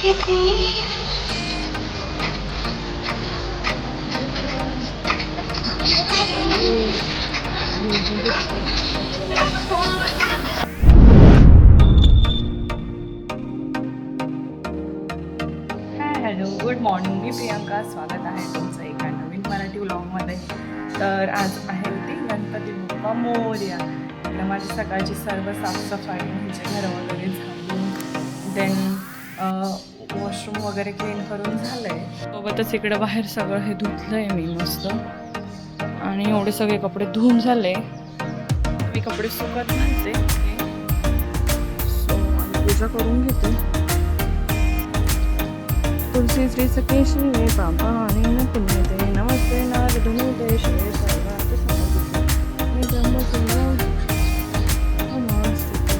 Hello good morning. मी प्रियांका. स्वागत आहे तुमचं एका नवीन मराठी ब्लॉगमध्ये तर आज आहे ती गणपती बाप्पा मोर्या. तर माझी सकाळची सर्व साफसफाई म्हणजे घर वगैरे झाडून देन वॉशरूम वगैरे क्लीन करून झालं आहे सोबतच इकडं बाहेर सगळं हे धुतलं आहे मी मस्त. आणि एवढे सगळे कपडे धुवून झाले. मी कपडे सुकत घालते. सो पूजा करून घेते. तुलसी श्री सकेशी वे बाबा आणि न पुण्यते. नमस्ते नारदुनुते शिवे सर्वात समोर मी ब्रह्मपुरा नमस्ते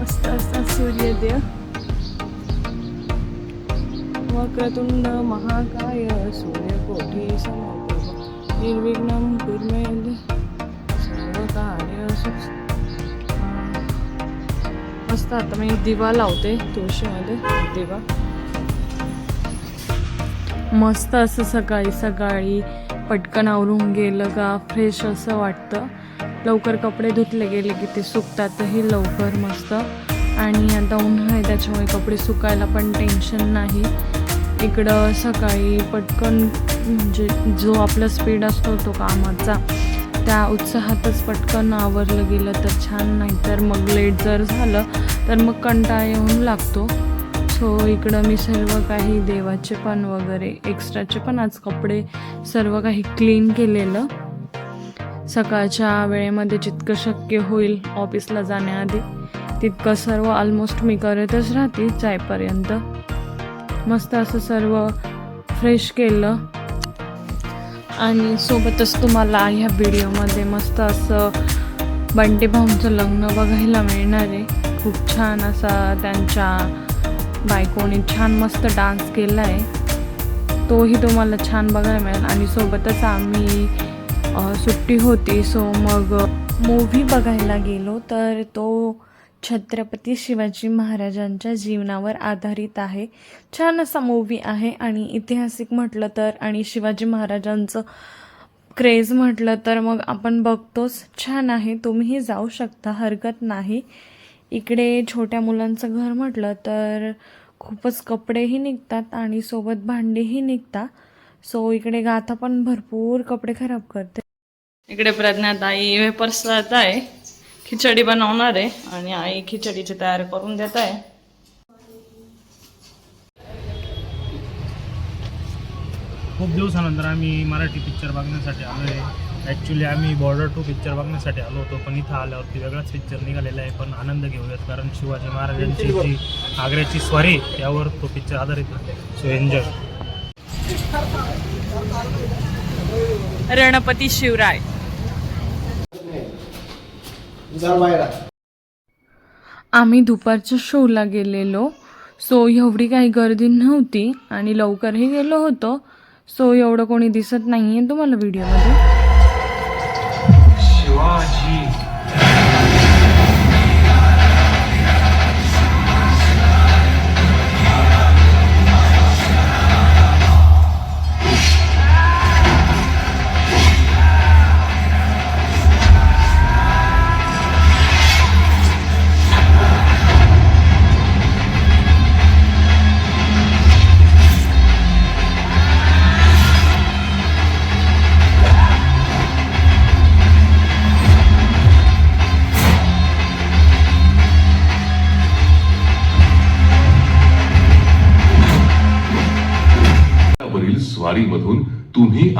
मस्त असता सूर्यदेव वक्रतुंड महाकाय सूर्यकोटी समप्रभ निर्विघ्नं कुर्मे सर्वकार्य मस्त आता मी दिवा लावते तुळशीमध्ये दिवा. मस्त असं सकाळी सकाळी पटकन आवरून गेलं का फ्रेश असं वाटतं. लवकर कपडे धुतले गेले की ते सुकतातही लवकर मस्त. आणि आता उन्हाळा आहे त्याच्यामुळे कपडे सुकायला पण टेन्शन नाही. इकडं सकाळी पटकन म्हणजे जो आपला स्पीड असतो तो कामाचा त्या उत्साहातच पटकन आवरलं गेलं तर छान. नाही तर मग लेट जर झालं तर मग कंटाळा येऊन लागतो. सो इकडं मी सर्व काही देवाचे पण वगैरे एक्स्ट्राचे पण आज कपडे सर्व काही क्लीन केलेलं. सकाळच्या वेळेमध्ये जितकं शक्य होईल ऑफिसला जाण्याआधी तितकं सर्व ऑलमोस्ट मी करतच राहते जायपर्यंत मस्त असं सर्व फ्रेश केलं. आणि सोबतच तुम्हाला ह्या व्हिडिओमध्ये मस्त असं बंडे भाऊंचं लग्न बघायला मिळणार आहे. खूप छान असा त्यांच्या बायकोने छान मस्त डान्स केला आहे तोही तुम्हाला छान बघायला मिळेल. आणि सोबतच आम्ही सुट्टी होती सो मग मूव्ही बघायला गेलो. तर तो छत्रपती शिवाजी महाराजांच्या जीवनावर आधारित आहे. छान असा मूवी आहे आणि ऐतिहासिक म्हटलं तर आणि शिवाजी महाराजांचं क्रेज म्हटलं तर मग आपण बघतोच. छान आहे. तुम्हीही जाऊ शकता. हरकत नाही. इकडे छोट्या मुलांचं घर म्हटलं तर खूपच कपडेही निघतात आणि सोबत भांडीही निघतात सो इकडे गाथा पण भरपूर कपडे खराब करते. इकडे प्रज्ञाताई वेपर्स आहे. खिचडी बनवणार आहे आणि आई खिचडीची तयारी करून देत आहे. खूप दिवसानंतर आम्ही मराठी पिक्चर बघण्यासाठी आलो आहे. ॲक्च्युली आम्ही बॉर्डर टू पिक्चर बघण्यासाठी आलो होतो पण इथं आल्यावरती वेगळाच पिक्चर निघालेला आहे. पण आनंद घेऊयात कारण शिवाजी महाराजांची जी आग्र्याची स्वारी त्यावर तो पिक्चर आधारित आहे. So enjoy Ranapati Shivray. आम्ही दुपारच्या शोला गेलेलो. सो एवढी काही गर्दी नव्हती आणि लवकरही गेलो होतो. सो एवढं कोणी दिसत नाही आहे तुम्हाला व्हिडिओमध्ये? शिवाजी.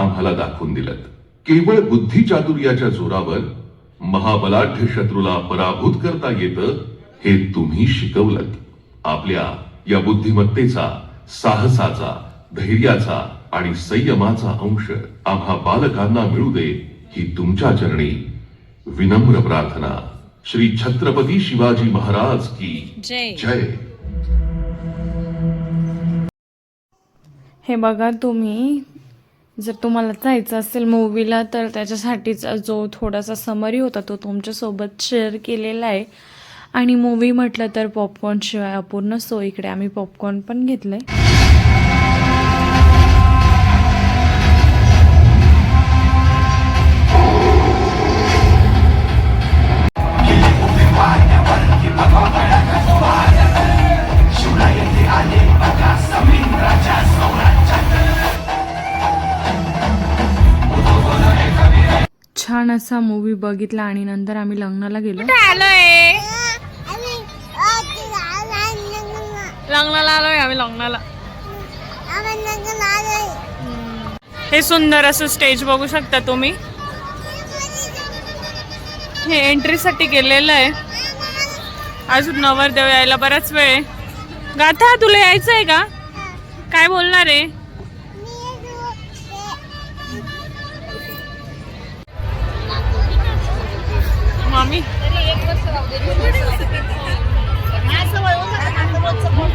आम्हाला दाखवून दिलं केवळ बुद्धी चातुर्याच्या जोरावर महाबलाढ्य शत्रूला पराभूत करता येतं हे तुम्ही शिकवलं आपल्या या बुद्धिमत्तेचा साहसाचा धैर्याचा आणि संयमाचा अंश आम्हा बालकांना मिळू दे ही तुमच्या चरणी विनम्र प्रार्थना. श्री छत्रपती शिवाजी महाराज की जय. जय. हे बघा तुम्ही जर तुम्हाला जायचं असेल मूवीला तर त्याच्यासाठीचा जो थोडासा समरी होता तो तुमच्यासोबत शेअर केलेला आहे. आणि मूवी म्हटलं तर पॉपकॉर्नशिवाय अपूर्ण सो इकडे आम्ही पॉपकॉर्न पण घेतलं आहे छान असा मूवी बघितला आणि नंतर आम्ही लग्नाला गेलो. आलोय? लग्नाला आलोय आम्ही लग्नाला. हे सुंदर असं स्टेज बघू शकता तुम्ही. हे एंट्रीसाठी गेलेलं आहे. अजून नवरदेव यायला बराच वेळ आहे. गाथा तुला यायचं आहे का? काय बोलणार आहे?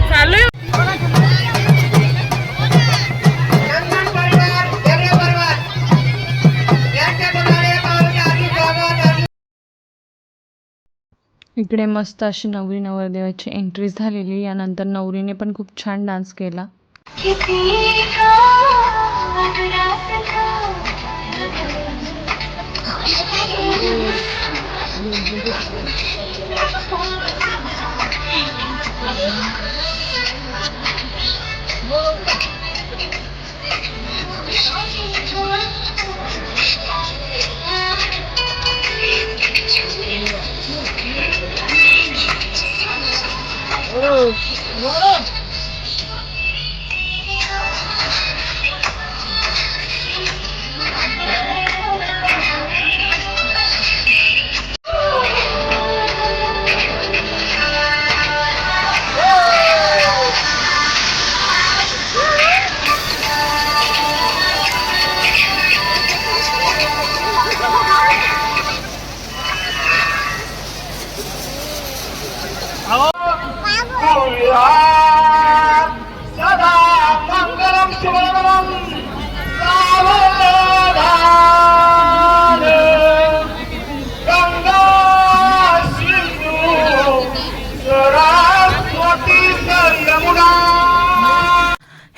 चालू इकडे मस्त अशी नवरी नवरदेवाची एंट्री झालेली. यानंतर नवरीने पण खूप छान डान्स केला. Obrigada.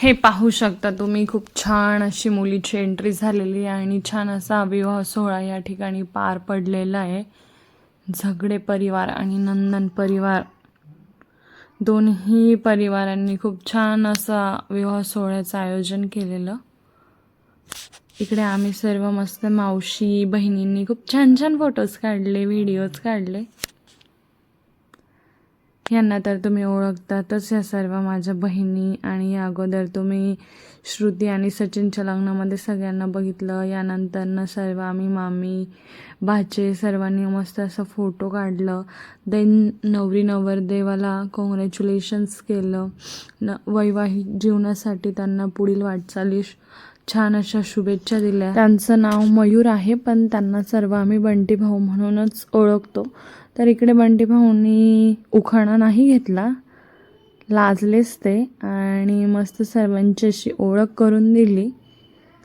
हे पाहू शकता तुम्ही खूप छान अशी मुलीची एंट्री झालेली आहे आणि छान असा विवाह सोहळा या ठिकाणी पार पडलेला आहे. झगडे परिवार आणि नंदन परिवार. दोन्ही परिवारांनी खूप छान असा विवाह सोहळ्याचं आयोजन केलेलं. इकडे आम्ही सर्व मस्त मावशी बहिणींनी खूप छान छान फोटोज काढले व्हिडिओज काढले. यांना तर तुम्ही ओळखतातच या सर्व माझ्या बहिणी आणि या अगोदर तुम्ही श्रुती आणि सचिनच्या लग्नामध्ये सगळ्यांना बघितलं. यानंतरनं सर्व आम्ही मामी भाचे सर्वांनी मस्त असं फोटो काढलं. देन नवरी नवरदेवाला कॉंग्रॅच्युलेशन्स केलं. न वैवाहिक जीवनासाठी त्यांना पुढील वाटचालीस छान अशा शुभेच्छा दिल्या. त्यांचं नाव मयूर आहे पण त्यांना सर्व आम्ही बंटी भाऊ म्हणूनच ओळखतो. तर इकडे बंटी भाऊंनी उखाणा नाही घेतला लाजलेच ते आणि मस्त सर्वांची अशी ओळख करून दिली.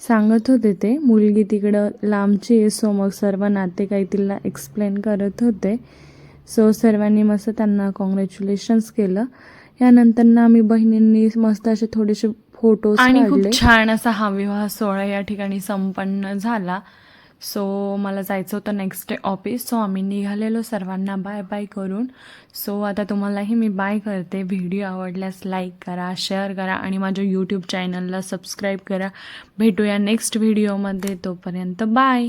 सांगत होते ते मुलगी तिकडं लांबची आहे सो मग सर्व नातेवाईक तिला एक्सप्लेन करत होते. सो सर्वांनी मस्त त्यांना कॉंग्रॅच्युलेशन्स केलं. यानंतर ना आम्ही बहिणींनी मस्त असे थोडेसे फोटोज आणि खूप छान असा हा विवाह सोहळा या ठिकाणी संपन्न झाला. सो मला जायचं होतं नेक्स्ट डे ऑफिस सो आम्ही निघालेलो सर्वांना बाय बाय करून. सो आता तुम्हालाही मी बाय करते. व्हिडिओ आवडल्यास लाईक करा शेअर करा आणि माझ्या यूट्यूब चॅनलला सबस्क्राईब करा. भेटूया नेक्स्ट व्हिडिओमध्ये तोपर्यंत बाय